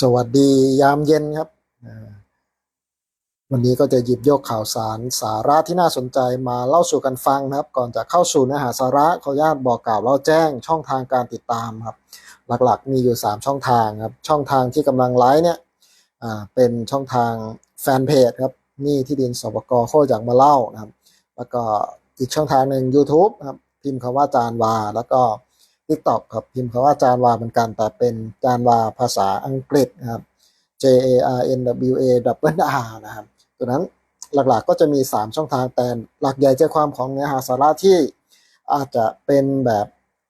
สวัสดียามเย็นครับ วันนี้ก็จะหยิบยกข่าวสารสาระที่น่าสนใจมาเล่าสู่กันฟังนะครับ ก่อนจะเข้าสู่เนื้อหาสาระขออนุญาตบอกกล่าวเล่าแจ้งช่องทางการติดตามครับ หลักๆ มีอยู่ 3 ช่องทางครับ ช่องทางที่กำลังไลฟ์เนี่ยเป็นช่องทางแฟนเพจครับนี่ที่ดินสปกโคตรอยากมาเล่านะครับ แล้วก็อีกช่องทางหนึ่ง YouTube ครับพิมพ์คำว่าจานวา แล้วก็ TikTok ครับพิมพ์คำว่าจานวาเหมือนกัน แต่เป็นจานวาภาษาอังกฤษนะครับ J A R N W A W R นะครับตัวนั้นหลักๆก็จะมี 3 ช่องทางแต่หลักใหญ่ใจความของเนื้อหาสาระที่อาจจะเป็นแบบ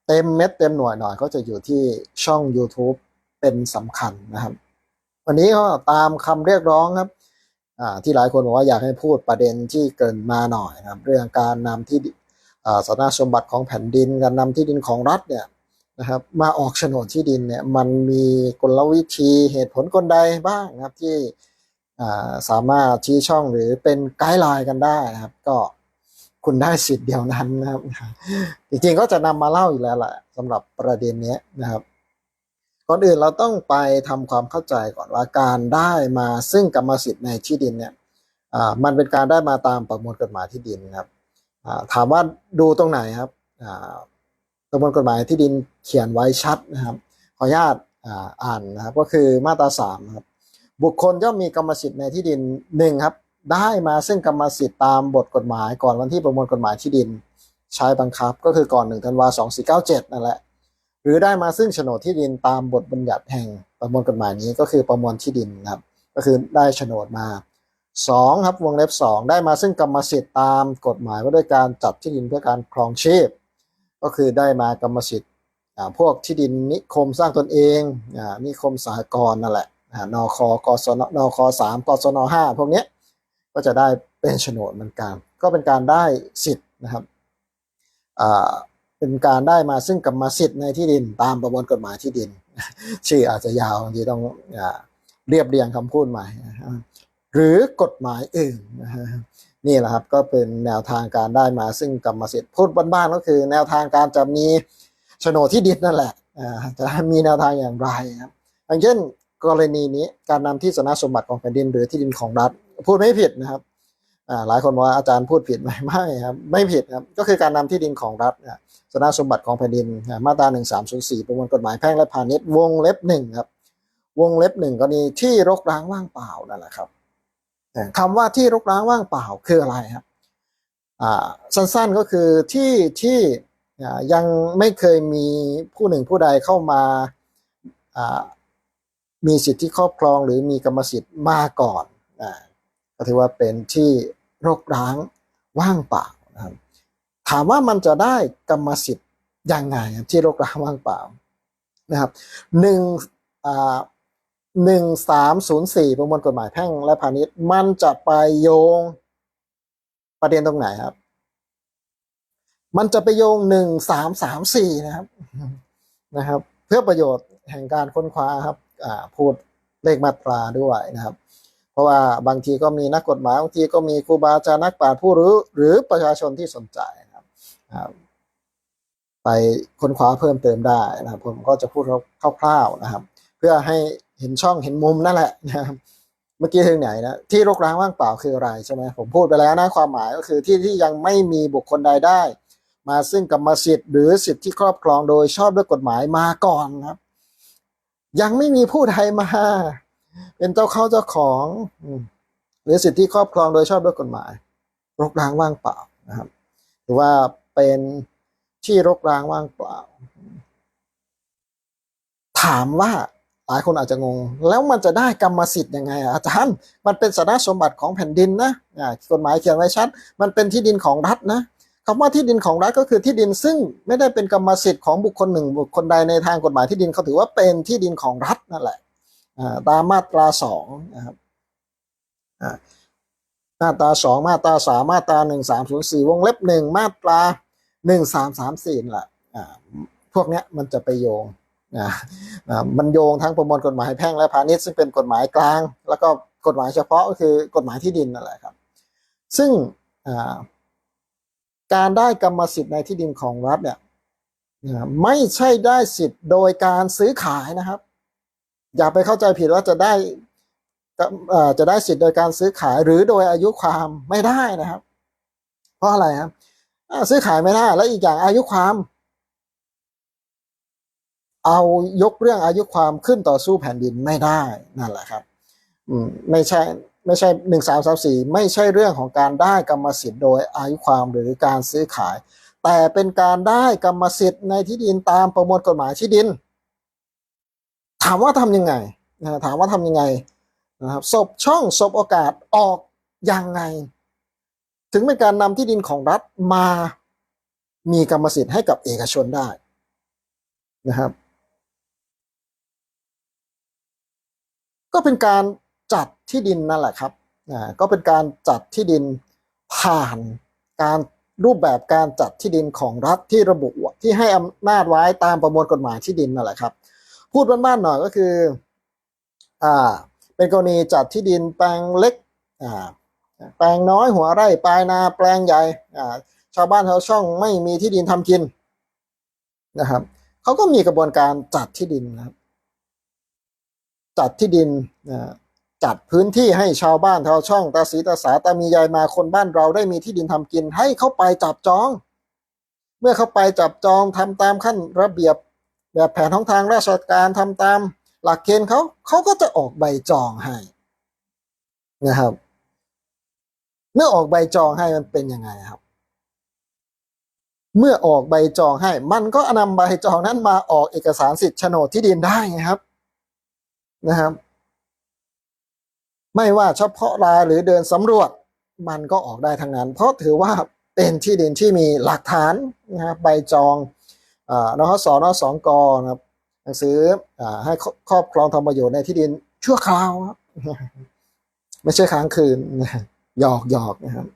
เต็มเม็ดเต็มหน่วยหน่อยก็จะอยู่ที่ช่อง YouTube เป็นสำคัญนะครับ วันนี้ก็ตามคำเรียกร้องครับที่หลายคนบอกว่าอยากให้พูดประเด็นที่เกินมาหน่อยนะครับ เรื่องการนำที่ สาธารณสมบัติของแผ่นดิน การนำที่ดินของรัฐเนี่ยนะครับมาออกโฉนดที่ดินเนี่ยมันมีกลวิธีเหตุผลกลใดบ้างนะครับที่สามารถชี้ช่องหรือเป็นไกด์ไลน์กันได้นะครับ ก็คุณได้สิทธิ์เดียวนั้นนะครับ จริงๆก็จะนำมาเล่าอยู่แล้วแหละสำหรับประเด็นนี้นะครับก่อนอื่นเราต้องไปทำความเข้าใจก่อนว่าการได้มาซึ่งกรรมสิทธิ์ในที่ดินเนี่ยมันเป็นการได้มาตามประมวลกฎหมายที่ดินครับ ถามว่าดูตรงไหนครับประมวลกฎหมายที่ดินเขียนไว้ชัดนะครับ ขออนุญาตอ่าอ่านนะครับก็คือมาตราสามครับบุคคลย่อมมีกรรมสิทธิ์ในที่ดินหนึ่งครับได้มาซึ่งกรรมสิทธิ์ตามบทกฎหมายก่อนวันที่ประมวลกฎหมายที่ดิน ใช้บังคับก็คือก่อนหนึ่งธันวาสองสี่เก้าเจ็ดนั่นแหละหรือได้มาซึ่งโฉนดที่ดินตามบทบัญญัติแห่งประมวลกฎหมายนี้ก็คือประมวลที่ดินนะครับก็คือได้โฉนดมา สองครับวงเล็บสองได้มาซึ่งกรรมสิทธิ์ตามกฎหมายว่าด้วยการจัดที่ดินเพื่อการครองชีพ ก็คือได้มากรรมสิทธิ์พวกที่ดินนิคมสร้างตนเองอนิคมสหกรณ์นั่นแหละอ่านคกศนนคสามกศนห้าพวกนี้ก็จะได้เป็นโฉนดเหมือนกัน ก็เป็นการได้สิทธิ์นะครับเป็นการได้มาซึ่งกรรมสิทธิ์ในที่ดินตามประมวลกฎหมายที่ดิน ชื่ออาจจะยาวบางทีต้องอเรียบเรียงคำพูดใหม่ หรือกฎหมายอื่นนะฮะนี่แหละครับก็เป็นแนวทางการได้มาซึ่งกรรมสิทธิ์พูดบ้านๆก็คือ แนวทางการจะมีโฉนดที่ดินนั่นแหละจะมีแนวทางอย่างไรครับอย่างเช่นกรณีนี้การนำที่สนสมบัติของแผ่นดินหรือที่ดินของรัฐ พูดไม่ผิดนะครับหลายคนว่าอาจารย์พูดผิดไหมไม่ครับไม่ผิดครับก็คือการนำที่ดินของรัฐสนสมบัติของแผ่นดินมาตราหนึ่งสามศูนสี่ประมวลกฎหมายแพ่งและพาณิชย์วงเล็บหนึ่งครับวงเล็บหนึ่งกรณีที่รกร้างว่างเปล่านั่นแหละครับ อ่คำว่าที่รกร้างว่างเปล่าคืออะไรครับสั้นๆก็คือที่ที่ยังไม่เคยมีผู้หนึ่งผู้ใดเข้ามามีสิทธิครอบครองหรือมีกรรมสิทธิ์มาก่อนก็ถือว่าเป็นที่รกร้างว่างเปล่านะครับถามว่ามันจะได้กรรมสิทธิ์ยังไงที่รกร้างว่างเปล่านะครับหนึ่ง อ่าหนึ่งสามศูนย์สี่ประมวลกฎหมายแพ่งและพาณิชย์ มันจะไปโยงประเด็นตรงไหนครับ มันจะไปโยงหนึ่งสามสามสี่นะครับนะครับ เพื่อประโยชน์แห่งการค้นคว้าครับพูดเลขมาตราด้วยนะครับ เพราะว่าบางทีก็มีนักกฎหมายบางทีก็มีครูบาอาจารย์นักปราชญ์ผู้รู้ หรือประชาชนที่สนใจนะครับไปค้นคว้าเพิ่มเติมได้นะครับ ผมก็จะพูดคร่าวๆนะครับ เพื่อให้ เห็นช่องเห็นมุมนั่นแหละนะครับเมื่อกี้ถึงไหนนะที่รกร้างว่างเปล่าคืออะไรใช่ไหมผมพูดไปแล้วนะความหมายก็คือที่ที่ยังไม่มีบุคคลใดได้ มาซึ่งกรรมสิทธิ์หรือสิทธิที่ครอบครองโดยชอบด้วยกฎหมายมาก่อนครับ ยังไม่มีผู้ใดมา เป็นเจ้าเข้าเจ้าของหรือสิทธิครอบครองโดยชอบด้วยกฎหมาย รกร้างว่างเปล่านะครับ หรือว่าเป็นที่รกร้างว่างเปล่า ถามว่า หลายคนอาจจะงง แล้วมันจะได้กรรมสิทธิ์ยังไงอาจารย์ มันเป็นสารณสมบัติของแผ่นดินนะกฎหมายเขียนไว้ชัด มันเป็นที่ดินของรัฐนะคำว่าที่ดินของรัฐก็คือที่ดินซึ่งไม่ได้เป็นกรรมสิทธิ์ของบุคคลหนึ่ง บุคคลใดในทางกฎหมายที่ดินเขาถือว่าเป็นที่ดินของรัฐนั่นแหละตามมาตราสองนะครับมาตราสองมาตราสามมาตราหนึ่งสามศูนย์สี่วงเล็บหนึ่งมาตราหนึ่งสามสามสี่แหละพวกเนี้ยมันจะไปโยง นะอ่ามันโยงทั้งประมวลกฎหมายแพ่งและพาณิชย์ซึ่งเป็นกฎหมายกลาง แล้วก็กฎหมายเฉพาะก็คือกฎหมายที่ดินนั่นแหละครับ ซึ่งการได้กรรมสิทธิ์ในที่ดินของรัฐเนี่ยไม่ใช่ได้สิทธิ์โดยการซื้อขายนะครับ อย่าไปเข้าใจผิดว่าจะได้จะได้สิทธิ์โดยการซื้อขายหรือโดยอายุความไม่ได้นะครับ เพราะอะไรครับซื้อขายไม่ได้แล้วอีกอย่างอายุความ เอายกเรื่องอายุความขึ้นต่อสู้แผ่นดินไม่ได้นั่นแหละครับไม่ใช่ไม่ใช่หนึ่งสามสามสี่ไม่ใช่เรื่องของการได้กรรมสิทธิ์โดยอายุความหรือการซื้อขาย แต่เป็นการได้กรรมสิทธิ์ในที่ดินตามประมวลกฎหมายที่ดิน ถามว่าทำยังไงนะถามว่าทำยังไงนะครับศพช่องศพโอกาสออกยังไง ถึงเป็นการนำที่ดินของรัฐมามีกรรมสิทธิ์ให้กับเอกชนได้นะครับ ก็เป็นการจัดที่ดินนั่นแหละครับก็เป็นการจัดที่ดินผ่านการรูปแบบการจัดที่ดินของรัฐที่ระบุที่ให้อำนาจไว้ตามประมวลกฎหมายที่ดินนั่นแหละครับ พูดบ้านๆหน่อยก็คืออ่าเป็นกรณีจัดที่ดินแปลงเล็กอ่าแปลงน้อยหัวไร่ปลายนาแปลงใหญ่อ่าชาวบ้านชาวช่องไม่มีที่ดินทำกินนะครับเขาก็มีกระบวนการจัดที่ดินนะครับ จัดที่ดินจัดพื้นที่ให้ชาวบ้านชาวช่องตาสีตาสาตามียายมาคนบ้านเราได้มีที่ดินทำกิน ให้เขาไปจับจอง เมื่อเขาไปจับจองทำตามขั้นระเบียบแบบแผนของทางราชการทำตามหลักเกณฑ์เขาเขาก็จะออกใบจองให้นะครับ เมื่อออกใบจองให้มันเป็นยังไงครับ เมื่อออกใบจองให้ มันก็นำใบจองนั้นมาออกเอกสารสิทธิ์โฉนดที่ดินได้ครับ นะครับ ไม่ว่าเฉพาะรายหรือเดินสำรวจมันก็ออกได้ทั้งนั้น เพราะถือว่าเป็นที่ดินที่มีหลักฐานนะครับใบจองอ่านหสนสองกนะครับหนังสืออให้ครอบครองทำประโยชน์ในที่ดินชั่วคราวครับไม่ใช่ค้างคืนหยอกหยอกนะครับ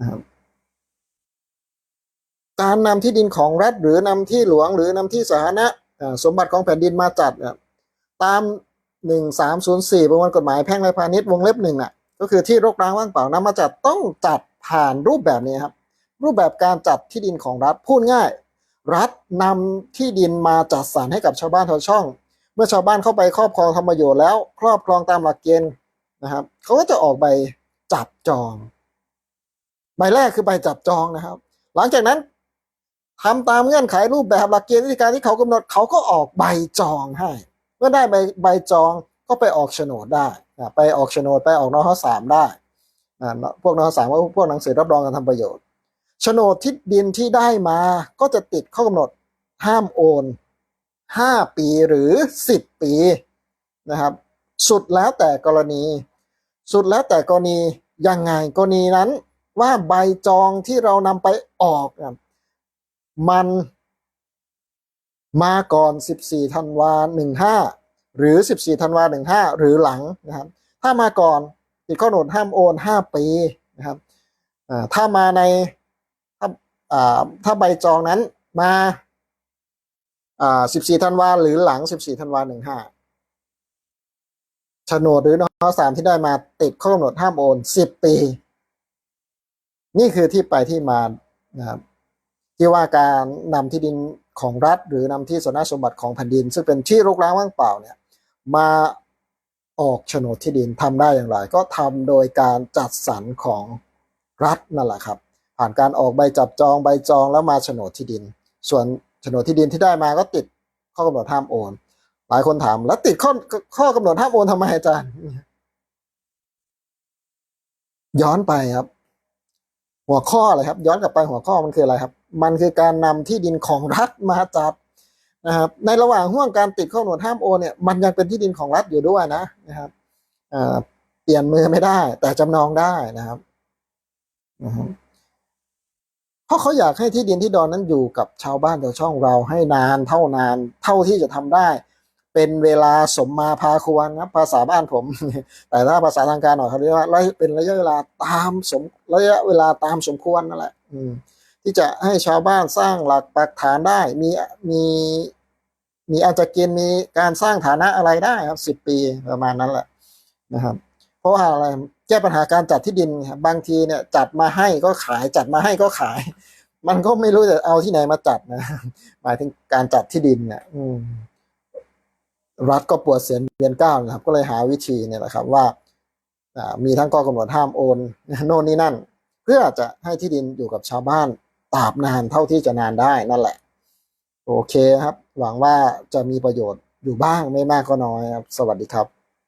นะครับ การนำที่ดินของรัฐหรือนำที่หลวงหรือนำที่สาธารณะสมบัติของแผ่นดินมาจัดเนี่ย ตาม 1304 ประมวลกฎหมายแพ่งและพาณิชย์วงเล็บหนึ่งน่ะก็คือที่รกร้างว่างเปล่านำมาจัดต้องจัดผ่านรูปแบบนี้ครับรูปแบบการจัดที่ดินของรัฐพูดง่าย รัฐนำที่ดินมาจัดสรรให้กับชาวบ้านชาวช่อง เมื่อชาวบ้านเข้าไปครอบครองทำประโยชน์แล้ว ครอบครองตามหลักเกณฑ์นะครับเขาก็จะออกใบจับจองใบแรกคือใบจับจองนะครับ หลังจากนั้นทำตามเงื่อนไขรูปแบบหลักเกณฑ์วิธีการที่เขากำหนดเขาก็ออกใบจองให้ มื่อได้ใบใบจองก็ไปออกโฉนดได้อ่าไปออกโฉนดไปออกนอสามได้อ่าพวกนอสามก็พวกหนังสือรับรองการทำประโยชน์โฉนดที่ดินที่ได้มาก็จะติดข้อกำหนดห้ามโอนห้าปีหรือสิบปีนะครับ สุดแล้วแต่กรณี สุดแล้วแต่กรณียังไงกรณีนั้นว่าใบจองที่เรานำไปออก มัน มาก่อน 14ธันวา15 หรือ 14ธันวา15 หรือหลังนะครับ ถ้ามาก่อนติดข้อกำหนดห้ามโอน 5 ปีนะครับถ้ามาในถ้าถ้าใบจองนั้นมาอ่า14ธันวาหรือหลัง 14ธันวา15โฉนดหรือนอสามที่ได้มาติดข้อกำหนดห้ามโอน 10 ปี นี่คือที่ไปที่มานะครับที่ว่าการนำที่ดิน ของรัฐ หรือนำที่สนสมบัติของแผ่นดิน ซึ่งเป็นที่รกร้างว่างเปล่าเนี่ยมาออกโฉนดที่ดินทำได้อย่างไร ก็ทำโดยการจัดสรรของรัฐนั่นแหละครับ ผ่านการออกใบจับจองใบจองแล้วมาโฉนดที่ดิน ส่วนโฉนดที่ดินที่ได้มาก็ติดข้อกำหนดห้ามโอน หลายคนถามแล้วติดข้อข้อกำหนดห้ามโอนทำไมอาจารย์ ย้อนไปครับ หัวข้ออะไรครับ ย้อนกลับไปหัวข้อมันคืออะไรครับ มันคือการนำที่ดินของรัฐมาจัดนะครับ ในระหว่างห่วงการติดข้อกำหนดห้ามโอนเนี่ยมันยังเป็นที่ดินของรัฐอยู่ด้วยนะนะครับเปลี่ยนมือไม่ได้ แต่จำนองได้นะครับนะครับเพราะเขาอยากให้ที่ดินที่ดอนนั้นอยู่กับชาวบ้านชาวช่องเราให้นานเท่านานเท่าที่จะทำได้ เป็นเวลาสมมาพาควรนะภาษาบ้านผม แต่ถ้าภาษาทางการหน่อยเขาเรียกว่าเป็นระยะเวลาตามสมระยะเวลาตามสมควรนั่นแหละอืที่จะให้ชาวบ้านสร้างหลักปักฐานได้ มีมีมีอาจจะกณฑ์มีการสร้างฐานะอะไรได้ครับสิบปีประมาณนั้นแหละนะครับ เพราะว่าอะไรแก้ปัญหาการจัดที่ดินบบางทีเนี่ย จัดมาให้ก็ขาย จัดมาให้ก็ขาย มันก็ไม่รู้จะเอาที่ไหนมาจัดนะหมายถึงการจัดที่ดินเนี่ยอืม รัฐก็ปวดเสียนเวียนก้าวนะครับ ก็เลยหาวิธีเนี่ยแหละครับว่าอ่ามีทั้งข้อกำหนดห้ามโอนโน่นนี่นั่น เพื่อจะให้ที่ดินอยู่กับชาวบ้านตราบนานเท่าที่จะนานได้นั่นแหละ โอเคครับ หวังว่าจะมีประโยชน์อยู่บ้างไม่มากก็น้อยครับ สวัสดีครับ